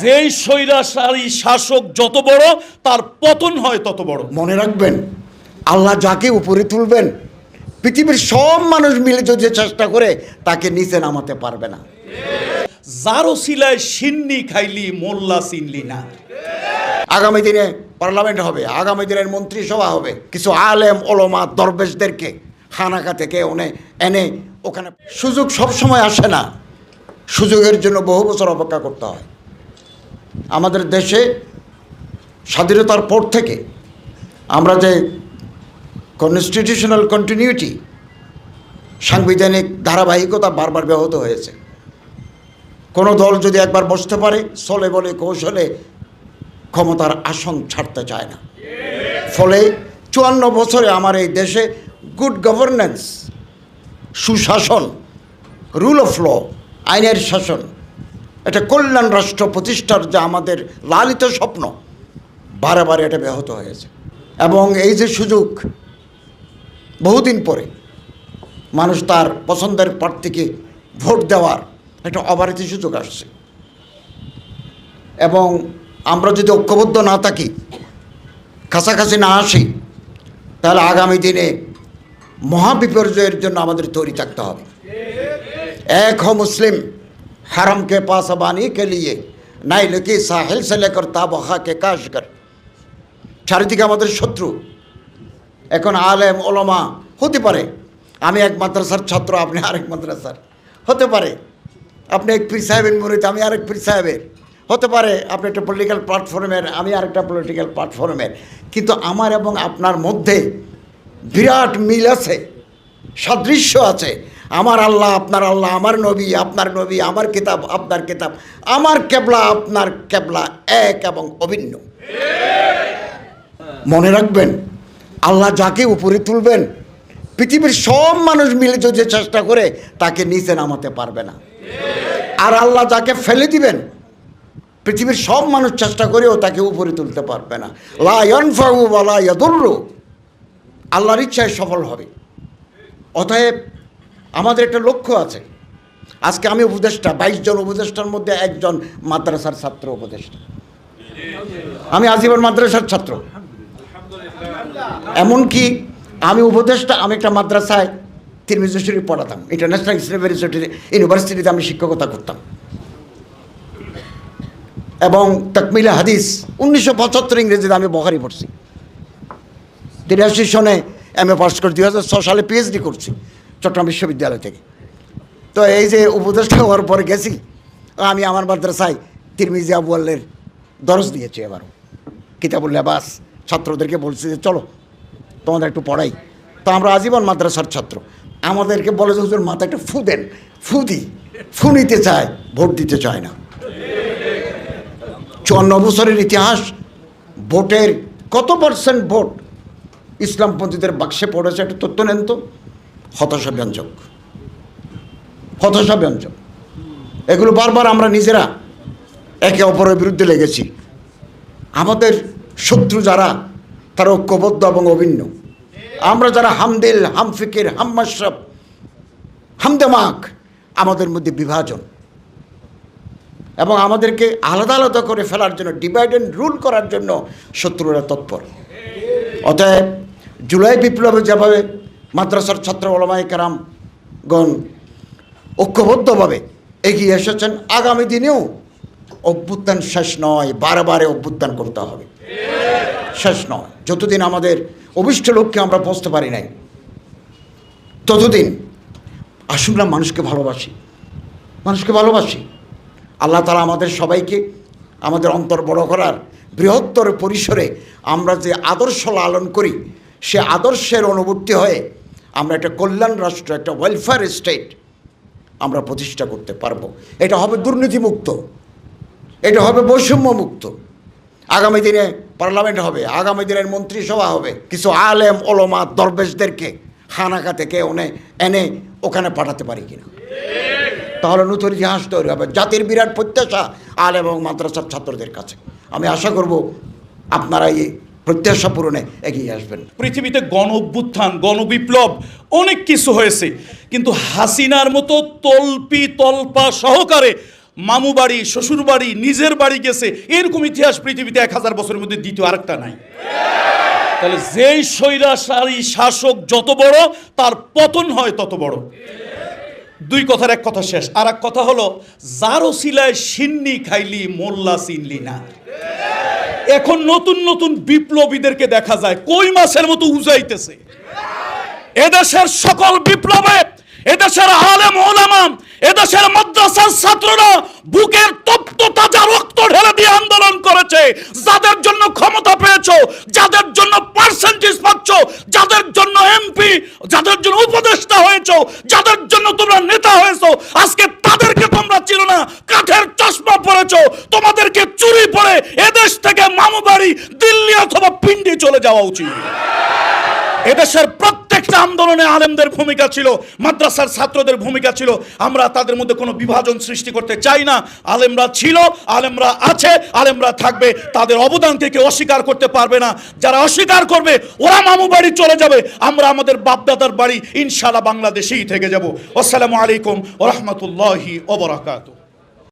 যেই স্বৈরাচারী শাসক যত বড় তার পতন হয় তত বড়। মনে রাখবেন আল্লাহ যাকে উপরে তুলবেন পৃথিবীর সব মানুষ মিলে যদি চেষ্টা করে তাকে নিচে নামাতে পারবে না। যারও শিলায় সিন্নি খাইলি মোল্লা চিনলি না। আগামী দিনে পার্লামেন্ট হবে আগামী দিনের মন্ত্রিসভা হবে কিছু আলেম ওলমা দরবেশদেরকে হানাকা থেকে ওনে এনে ওখানে সুযোগ সব সময় আসে না। সুযোগের জন্য বহু বছর অপেক্ষা করতে হয়। আমাদের দেশে স্বাধীনতার পর থেকে আমরা যে কনস্টিটিউশনাল কন্টিনিউটি সাংবিধানিক ধারাবাহিকতা বারবার ব্যাহত হয়েছে। কোনো দল যদি একবার বসতে পারে, চলে বলে, কৌশলে ক্ষমতার আসন ছাড়তে চায় না। ফলে চুয়ান্ন বছরে আমার এই দেশে গুড গভর্নেন্স সুশাসন রুল অফ ল আইনের শাসন এটা কল্যাণ রাষ্ট্র প্রতিষ্ঠার যে আমাদের লালিত স্বপ্ন, বারে বারে এটা ব্যাহত হয়েছে। এবং এই যে সুযোগ, বহুদিন পরে মানুষ তার পছন্দের প্রার্থীকে ভোট দেওয়ার একটা অবারিত সুযোগ আসছে। এবং আমরা যদি ঐক্যবদ্ধ না থাকি কাছাকাছি না আসি, তাহলে আগামী দিনে মহাবিপর্যয়ের জন্য আমাদের তৈরি থাকতে হবে। এক হ মুসলিম হারাম কে পাস বানি কে লিয়ে নাই লেকি সাহেল সে লেকর তাবহা কে কাশগর চারিদিকে আমাদের শত্রু এখন আলেম ওলমা হতে পারে আমি এক মাদ্রাসার ছাত্র আপনি আরেক মাদ্রাসার হতে পারে আপনি এক পীর সাহেবের মুরিদ আমি আরেক পীর সাহেবের হতে পারে আপনি একটা পলিটিক্যাল প্ল্যাটফর্মের আমি আরেকটা পলিটিক্যাল প্ল্যাটফর্মের কিন্তু আমার এবং আপনার মধ্যে বিরাট মিল আছে সাদৃশ্য আছে আমার আল্লাহ, আপনার আল্লাহ, আমার নবী, আপনার নবী, আমার কিতাব, আপনার কিতাব, আমার কেবলা, আপনার কেবলা এক এবং অভিন্ন। মনে রাখবেন, আল্লাহ যাকে উপরে তুলবেন, পৃথিবীর সব মানুষ মিলে যদি চেষ্টা করে, তাকে নিচে নামাতে পারবে না। আর আল্লাহ যাকে ফেলে দিবেন, পৃথিবীর সব মানুষ চেষ্টা করেও তাকে উপরে তুলতে পারবে না। লায়নফাউ বলা ইয়াদুল্লু আল্লাহর ইচ্ছায় সফল হবে। অতএব আমাদের একটা লক্ষ্য আছে। আজকে আমি উপদেষ্টা, বাইশ জন উপদেষ্টার মধ্যে একজন মাদ্রাসার ছাত্র উপদেষ্টা। আমি আজীবন মাদ্রাসার ছাত্র। এমনকি আমি উপদেষ্টা, আমি একটা মাদ্রাসায় তিরমিজ শরীফ পড়াতাম ইন্টারন্যাশনাল ইসলাম ইউনিভার্সিটিতে আমি শিক্ষকতা করতাম। এবং তকমিলা হাদিস উনিশশো পঁচাত্তর ইংরেজিতে আমি বখারি পড়ছি। তিরাশি সনে এম এ পাস করে দুই সালে পিএইচডি করছি। চট্টগ্রাম বিশ্ববিদ্যালয় থেকে। তো এই যে উপদেষ্টা হওয়ার পরে গেছি, আমি আমার মাদ্রাসায় তিরমিজি আবুয়াল্লের দরজ দিয়েছি এবারও। কিতাবুল লেবাস, ছাত্রদেরকে বলছি যে, চলো, তোমাদের একটু পড়াই। তো আমরা আজীবন মাদ্রাসার ছাত্র। আমাদেরকে বলে যে, হুজুর মাথা একটা ফু দেন। ফু দি। ফু নিতে চায়, ভোট দিতে চায় না। চুয়ান্ন বছরের ইতিহাস, ভোটের কত পার্সেন্ট ভোট ইসলামপন্থীদের বাক্সে পড়েছে একটা তথ্য নেন তো। হতাশা ব্যঞ্জক। হতাশা ব্যঞ্জক। এগুলো বারবার আমরা নিজেরা একে অপরের বিরুদ্ধে লেগেছি। আমাদের শত্রু যারা, তারা ঐক্যবদ্ধ এবং অভিন্ন। আমরা যারা হামদিল, হামফিকির, হাম্মাশরফ, হামদেমাক, আমাদের মধ্যে বিভাজন। এবং আমাদেরকে আলাদা আলাদা করে ফেলার জন্য ডিভাইড অ্যান্ড রুল করার জন্য শত্রুরা তৎপর। অতএব জুলাই বিপ্লবে যেভাবে মাদ্রাসার ছাত্র ওলামাই কারামগণ ঐক্যবদ্ধভাবে এগিয়ে এসেছেন। আগামী দিনেও অভ্যুত্থান শেষ নয় বারে অভ্যুত্থান করতে হবে। শেষ নয়। যতদিন আমাদের অভিষ্ট লক্ষ্যে আমরা পৌঁছতে পারি নাই, ততদিন আসুন না মানুষকে ভালোবাসি। মানুষকে ভালোবাসি। আল্লাহ তালা আমাদের সবাইকে আমাদের অন্তর বড় করার বৃহত্তর পরিসরে আমরা যে আদর্শ লালন করি, সে আদর্শের অনুবর্তী হয়ে আমরা একটা কল্যাণ রাষ্ট্র, একটা ওয়েলফেয়ার স্টেট আমরা প্রতিষ্ঠা করতে পারব। এটা হবে দুর্নীতিমুক্ত। এটা হবে বৈষম্য মুক্ত আগামী দিনে পার্লামেন্ট হবে, আগামী দিনের মন্ত্রিসভা হবে। কিছু আলেম, ওলমা, দরবেশদেরকে হানাকা থেকে ওনে এনে ওখানে পাঠাতে পারি কিনা। তাহলে নতুন ইতিহাস তৈরি হবে। জাতির বিরাট প্রত্যাশা আলেম এবং মাদ্রাসার ছাত্রদের কাছে। আমি আশা করব আপনারা এই প্রত্যাশা পূরণে এগিয়ে আসবেন। পৃথিবীতে গণ অভ্যুত্থান গণবিপ্লব অনেক কিছু হয়েছে। কিন্তু হাসিনার মতো তল্পি তল্পা সহকারে মামু বাড়ি, শ্বশুর বাড়ি, নিজের বাড়ি গেছে, এরকম ইতিহাস পৃথিবীতে এক হাজার বছরের মধ্যে দ্বিতীয় আরেকটা নাই। তাহলে যেই স্বৈরাচারী শাসক যত বড়, তার পতন হয় তত বড়। দুই কথার এক কথা শেষ। আর এক কথা হলো, যারও সিলায় সিন্নি খাইলি, মোল্লা চিনলি না। এখন নতুন নতুন বিপ্লবীদেরকে দেখা যায়। কই মাসের মতো উজাইতেছে? এদেশের সকল বিপ্লবে, এদেশের আলেম ওলামা, এদেশের মাদ্রাসার ছাত্ররা বুকের তপ্ত তাজা রক্ত ঢেলে দিয়ে আন্দোলন করেছে। যাদের জন্য ক্ষমতা পেয়েছ, যাদের জন্য পার্সেন্টেজ পাচ্ছ, যাদের জন্য এমপি যাদের জন্য উপদেষ্টা হয়েছো, যাদের জন্য তোমরা নেতা হয়েছো, আজকে চিনো না, কাঠের চশমা পরেছো, তোমাদেরকে চুরি পরে এদেশ থেকে মামু বাড়ি দিল্লি অথবা পিন্ডি চলে যাওয়া উচিত। এদেশের প্রত্যেকটা আন্দোলনে আলেমদের ভূমিকা ছিল, মাদ্রাসার ছাত্রদের ভূমিকা ছিল। আমরা তাদের মধ্যে কোনো বিভাজন সৃষ্টি করতে চাই না। আলেমরা ছিল, আলেমরা আছে, আলেমরা থাকবে। তাদের অবদানকে কেউ অস্বীকার করতে পারবে না। যারা অস্বীকার করবে, ওরা মামু বাড়ি চলে যাবে। আমরা আমাদের বাপদাদার বাড়ি ইনশাল্লাহ বাংলাদেশেই থেকে যাব। আসসালামু আলাইকুম ওরহমতুল্লাহি ওবরাকাতু